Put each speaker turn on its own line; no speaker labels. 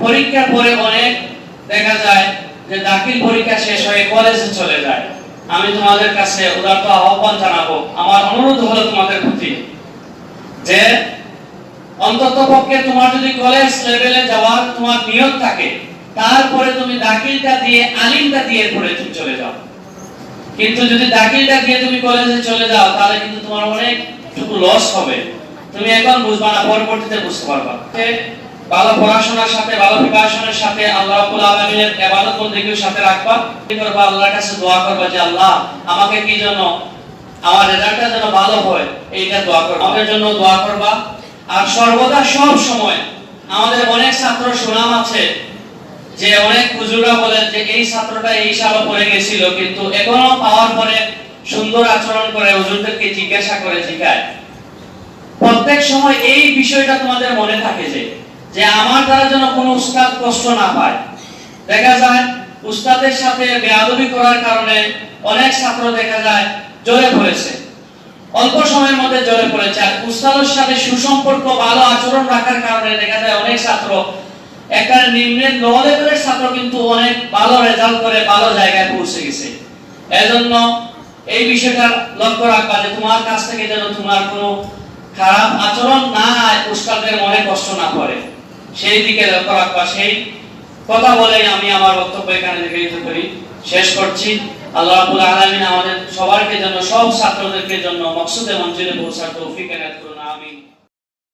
পরীক্ষার পরে অনেক দেখা যায় যে দাখিল পরীক্ষা শেষ হয়ে কলেজে চলে যায়। আমি তোমাদের কাছে উদারত আহ্বান জানাব। আমার অনুরোধ হলো তোমাদের প্রতি যে অন্তত পক্ষে তোমার যদি কলেজ লেভেলে যাওয়ার তোমার নিয়ত থাকে, তারপরে তুমি দাখিলটা দিয়ে, আলিমটা দিয়ে পড়ে তুমি চলে যাও। কিন্তু যদি দাখিলটা দিয়ে তুমি কলেজে চলে যাও, তাহলে কিন্তু তোমার অনেকটুকু লস হবে। তুমি এখন বুঝবা না, পরবর্তীতে বুঝতে পারবা। ভালো পড়াশোনার সাথে, ভালো প্রিপারেশনের সাথে আল্লাহ রাব্বুল আলামিনের ইবাদত বন্দেগীর সাথে রাখবা। কি করবা? আল্লাহর কাছে দোয়া করবা যে, আল্লাহ, আমাকে কি জন্য আমার রেজাল্টটা যেন ভালো হয়, এইটা দোয়া করবা। আমাদের জন্য দোয়া করবা। আর সর্বদা সব সময় আমাদের অনেক ছাত্র সুনাম আছে, যে অনেক হুজুররা বলেন যে, এই ছাত্রটা এই সালে পড়ে গেছিল, কিন্তু এখনও পাওয়ার পরে সুন্দর আচরণ করে হুজুরদেরকে জিজ্ঞাসা করে জিজ্ঞায় প্রত্যেক সময় এই বিষয়টা তোমাদের মনে থাকে যে যে আমার দ্বারা যেন কোনো উস্তাদ কষ্ট না পায়। দেখা যায়, উস্তাদের সাথে বেয়াদবি করার কারণে অনেক ছাত্র দেখা যায় জ্বরে পড়েছে। অল্প সময়ের মধ্যে জ্বরে পড়েছে। আর উস্তাদের সাথে সুসম্পর্ক, ভালো আচরণ রাখার কারণে দেখা যায় অনেক ছাত্র, একটা নিম্নের লো লেভেলের ছাত্র কিন্তু অনেক ভালো রেজাল্ট করে, ভালো জায়গায় পৌঁছে গেছে। এজন্য এই বিষয়টা লক্ষ্য রাখবা যে তোমার কাছ থেকে যেন তোমার কোনো খারাপ আচরণ না উস্তাদের মনে কষ্ট না পড়ে। সেই দিকে লক্ষ্য রাখবা। সেই কথা বলে আমি আমার বক্তব্য এখানে নিবেদিত করি শেষ করছি। আল্লাহ রাব্বুল আলামিন আমাদের সবারকে জন্য সব ছাত্রদেরকে জন্য মকসুদে মঞ্জিলে পৌঁছার তৌফিক এনায়েত করুন। আমিন।